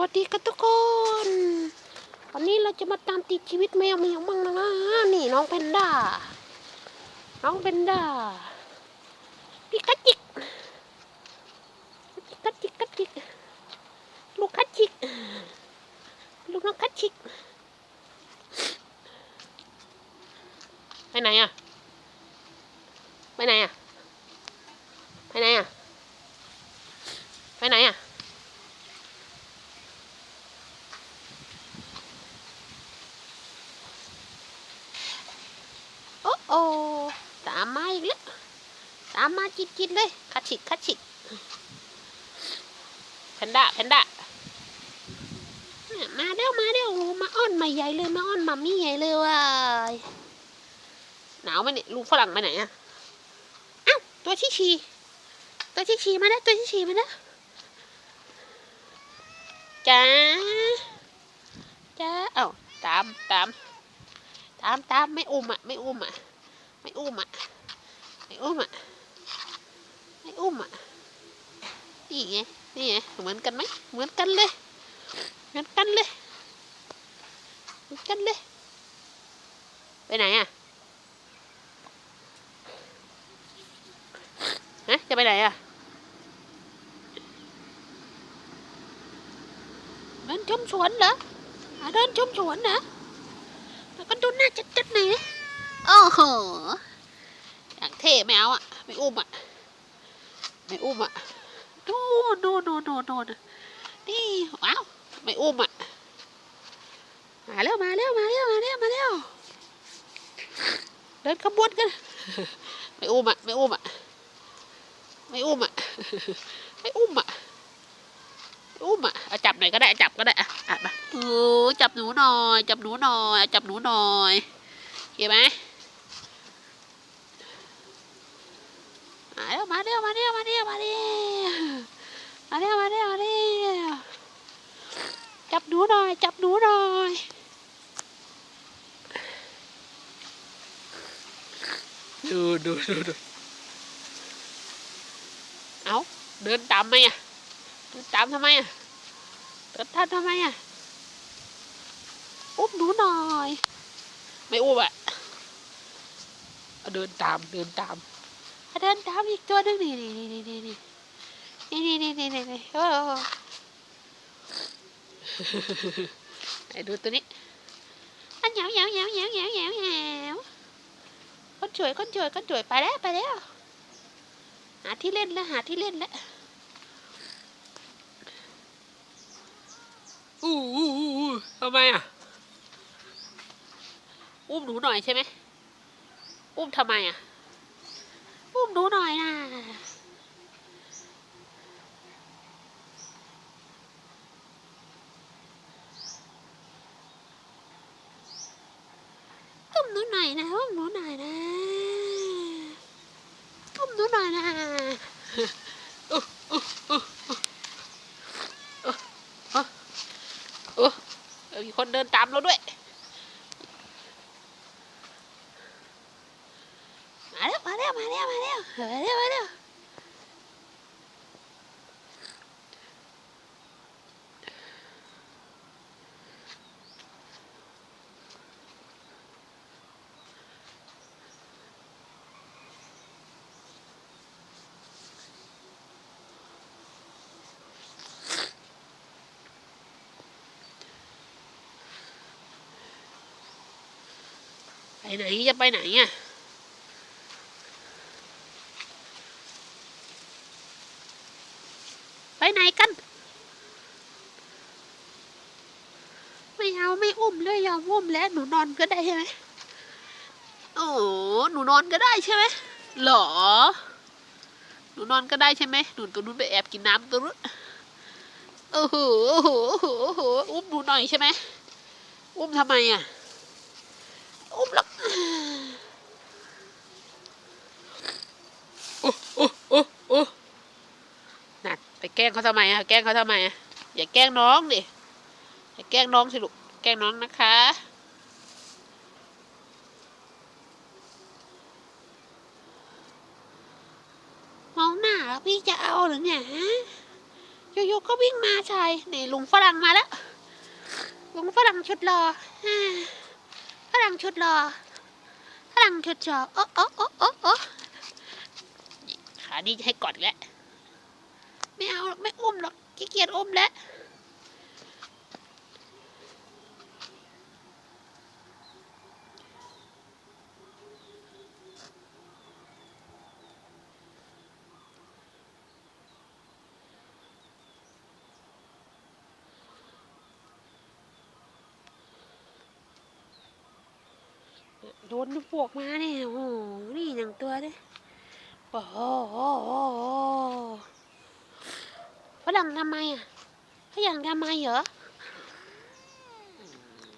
วัสดีครับทุกคน วันนี้เราจะมาตามติดชีวิตแมวแมวมั่งนะนี่น้องเพนด้า น้องเพนด้าพี่กัดจิกกัดจิกกัดจิก ลูกกัดจิก ลูกน้องกัดจิก ไปไหนอะไปไหนอะไปไหนอะไปไหนอะ โอ้โอตามมาอีกแล้ว ตามมาจิตจิตๆเลยคัดฉิกคัดฉิกแพนด้าแพนด้าเนี่ยมาเด้วมาเด้วมาอ้อนมาใหญ่เลยมาอ้อนมามี่ใหญ่เลยว่ะหนาวไหมเนี่ยลูกฝรั่งไปไหนอะอ้าวตัวชิชีตัวชิชีมาแล้วตัวชิชีมาแล้วจ้าจ้าเอ้าตามตามตามตามไม่อุ้มอะไม่อุ้มอะไม่อุ้มอะไม่อุ้มอะไม่ อุ้มอะ นี่ไง นี่ไง เหมือนกันไหม เหมือนกันเลย เหมือนกันเลย เหมือนกันเลย ไปไหนอะฮะจะไปไหนอะเดินชมสวนเหรออะเดินชมสวนเหรอแล้วก็ดูหน้าจัดๆหน่อยนะโอ้โหอย่างเท่ไม่เอาอะ ไม่อุ้มอะ ไม่อุ้มอะดูดูดูดูดูนี่ว้าวไม่อุ้มอะมาแล้วมาแล้วมาแล้วมาแล้วมาแล้วเดินขบวนกันไม่อุ้มอะไม่อุ้มอะไม่อุ้มอะไม่อุ้มอะอุ้มอะเอาจับหน่อยก็ได้จับก็ได้อะอะมาโอ้จับหนูหน่อย จับหนูหน่อยจับหนูหน่อยเห็นไหมมาเร็วมาเร็วมาเร็ว มาเร็วมาเร็วมาเร็วมาเร็วมาเร็วจับหนูหน่อย จับหนูหน่อยดูดูดูดูเอาเดินตามไหมอะเดินตามทำไมอะเดินตามทำไมอะอุ้มหนูหน่อย ไม่อุ้มอะเอาเดินตามเดินตาม เอาเดินตามอีกตัวนึงนี่นี่นี่นี่นี่นี่นี่นี่นี่นี่โอ้โหไหนดูตัวนี้อันเหยาเหยาเหยาเหยาเหยาเหยาเหยาคนสวยคนสวยคนสวยไปแล้วไปแล้ว หาที่เล่นแล้วหาที่เล่นแล้วอู้อู้อู้อู้ทำไมอะ อุ้มหนูหน่อยใช่ไหมอุ้มทำไมอะ อุ้มหนูหน่อยนะอุ้มหนูหน่อยนะอุ้มหนูหน่อยนะอุ้มหนูหน่อยนะอุ๊ยอุ๊ยอุ๊ยอุ๊ยอุ๊ยอุ๊ยเออมีคนเดินตามเราด้วย มาแล้วมาแล้วมาแล้วมาแล้วมาแล้วมาแล้วไปไหนจะไปไหนอะ ไปไหนกัน ไม่ เอาไม่อุ้มเลยยอมอุ้มแล้วหนูนอนก็ได้ใช่ไหมโอ้หนูนอนก็ได้ใช่ไหมหรอ หนูนอนก็ได้ใช่ไหมหนูตัวนู้นไปแอบกินน้ำตัวนู้นโอ้โหโอ้โหโอ้โหโอ้โหอุ้มหนูหน่อยใช่ไหมอุ้มทำไมอะ อุ้มแล้วโอ้โอ้โอ้โอ้นั่นไปแกล้งเขาทำไมอะแกล้งเขาทำไมอะอย่าแกล้งน้องดิอย่าแกล้งน้องสิลูก แกล้งน้องนะคะ มองหน้าแล้วพี่จะเอาหรือไงฮะอยู่ก็วิ่งมาชายนี่ลุงฝรั่งมาแล้ว ลุงฝรั่งชุดรอฝรั่งชุดรอฝรั่งชุดรอโอ้โอ้โอ้โอ้โอ้ขานี่จะให้กอดแล้ว ไม่เอาไม่อุ้มหรอกขี้เกียจอุ้มแล้ว โดนพวกมาเนี่ยโอ้โหนี่อย่างตัวเนี่ยโอ้โหโอ้โหโอ้โหฝรั่งทำไมอะฝรั่งทำไมเหรอ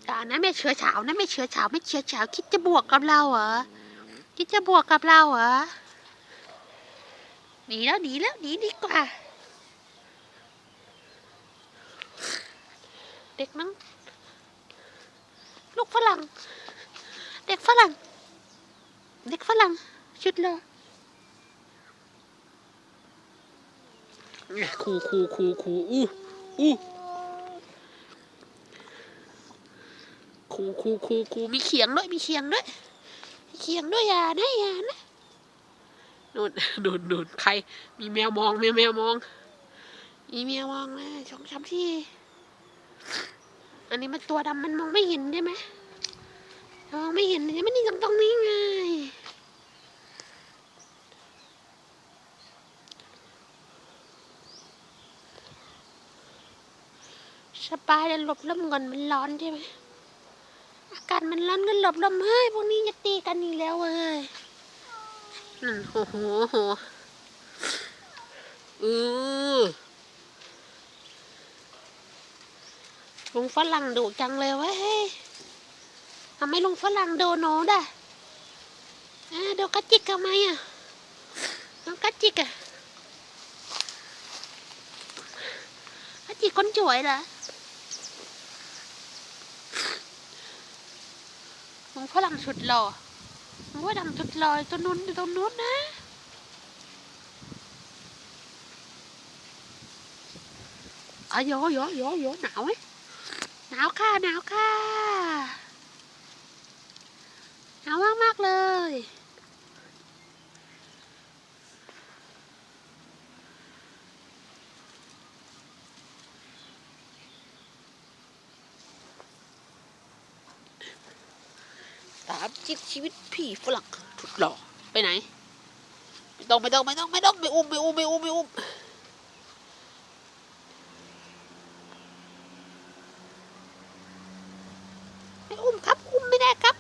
อ่านะไม่เชื้อเฉานะไม่เชื้อเฉาไม่เชื้อเฉาคิดจะบวกกับเราเหรอคิดจะบวกกับเราเหรอหนีแล้วหนีแล้วหนีดีกว่า เด็กนั่งลูกฝรั่ง ฝรั่ง เด็กฝรั่ง ชุดเลยคูคูคูคูอู้อู้คูคูคูคูมีเขียงด้วยมีเขียงด้วยมีเขียงด้วยอย่านะอย่านะนู่นนู่นนู่นใคร มีแมวมองแมวแมวมอง มีแมวมองนะสองสามที่ อันนี้มันตัวดำมันมองไม่เห็นใช่ไหม มองไม่เห็นยังไม่นี่ตรงตรงนี้ไงสบายเลยหลบลมก่อนมันร้อนใช่ไหมอากาศมันร้อนก็หลบลมเฮ้ยพวกนี้จะตีกันอีกแล้วเว้ยนั่นโอ้โหโอ้โหเออลุงฝรั่งดุจังเลยเว้ย ทำไมลุงฝรั่งโดนหนูด่ะอ่าโดนกัจิกทำไมอะโดนกัจิกอะกัจิกคนสวยเหรอลุงฝรั่งสุดหล่อลุงฝรั่งสุดหล่อตัวนู้นตรงนู้นนะอ๋อยโยโยโยหนาวไหมหนาวค่ะหนาวค่ะ หนาวมากมากๆเลย ตามจิตชีวิตพี่ฝรั่งถุดหลอกไปไหน ไม่ต้องไม่ต้องไม่ต้องไม่ต้องไม่อุ้มไม่อุ้มไม่อุ้มไม่อุ้มไม่อุ้มครับ อุ้มไม่ได้ครับ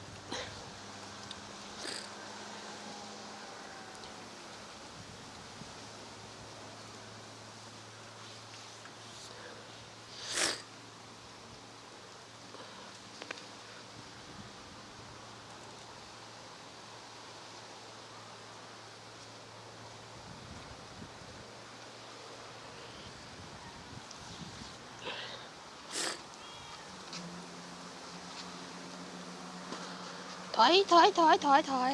ถอยถอยถอยถอยถอย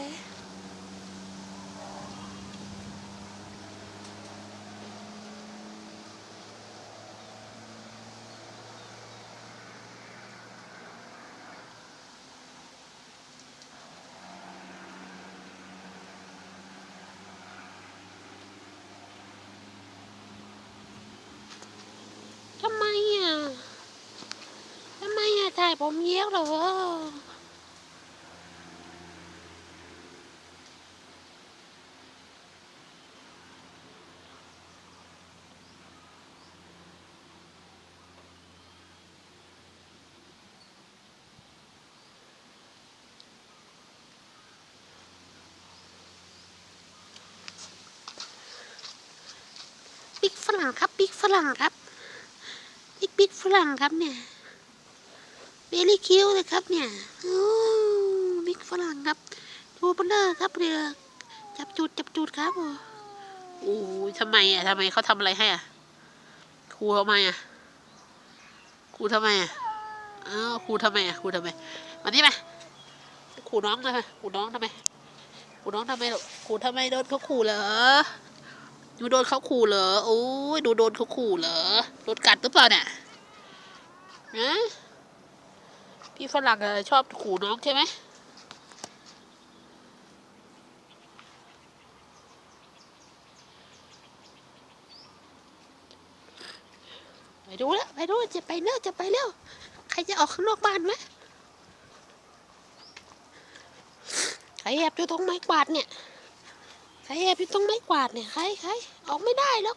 ทำไมอะ ทำไมอะถ่ายผมเยี้ยวเหรอ รั่งครับปิ๊กฝรั่งครับปิ๊กปิ๊กฝรั่งครับเนี่ยเบลี่คิวเลยครับเนี่ยโอ้บิ๊กฝรั่งครับตัวเบลเลอร์ครับเรือจับจูดจับจูดครับโอ้ยทำไมอะทำไมเขาทำอะไรให้อะครูทำไมอะครูทำไมอะอ้าวครูทำไมอะครูทำไมมานี่มาครูน้องทำไมครูน้องทำไมครูน้องทำไมลูกครูทำไมโดนเขาขู่เหรอ นูโดนเขาขู่เหรอโอ้ยหนูโดนเขาขู่เหรอโดนกัดหรือเปล่าเนี่ยนะพี่ฝรั่งชอบขู่น้องใช่ไหมไปดูแล้วไปดูจะไปแล้วจะไปแล้วใครจะออกข้างนอกบ้านไหมใครแอบอยู่ตรงไม้กวาดเนี่ย ใครแอบอยู่ต้องไม่กวาดเนี่ยใครใครออกไม่ได้แล้ว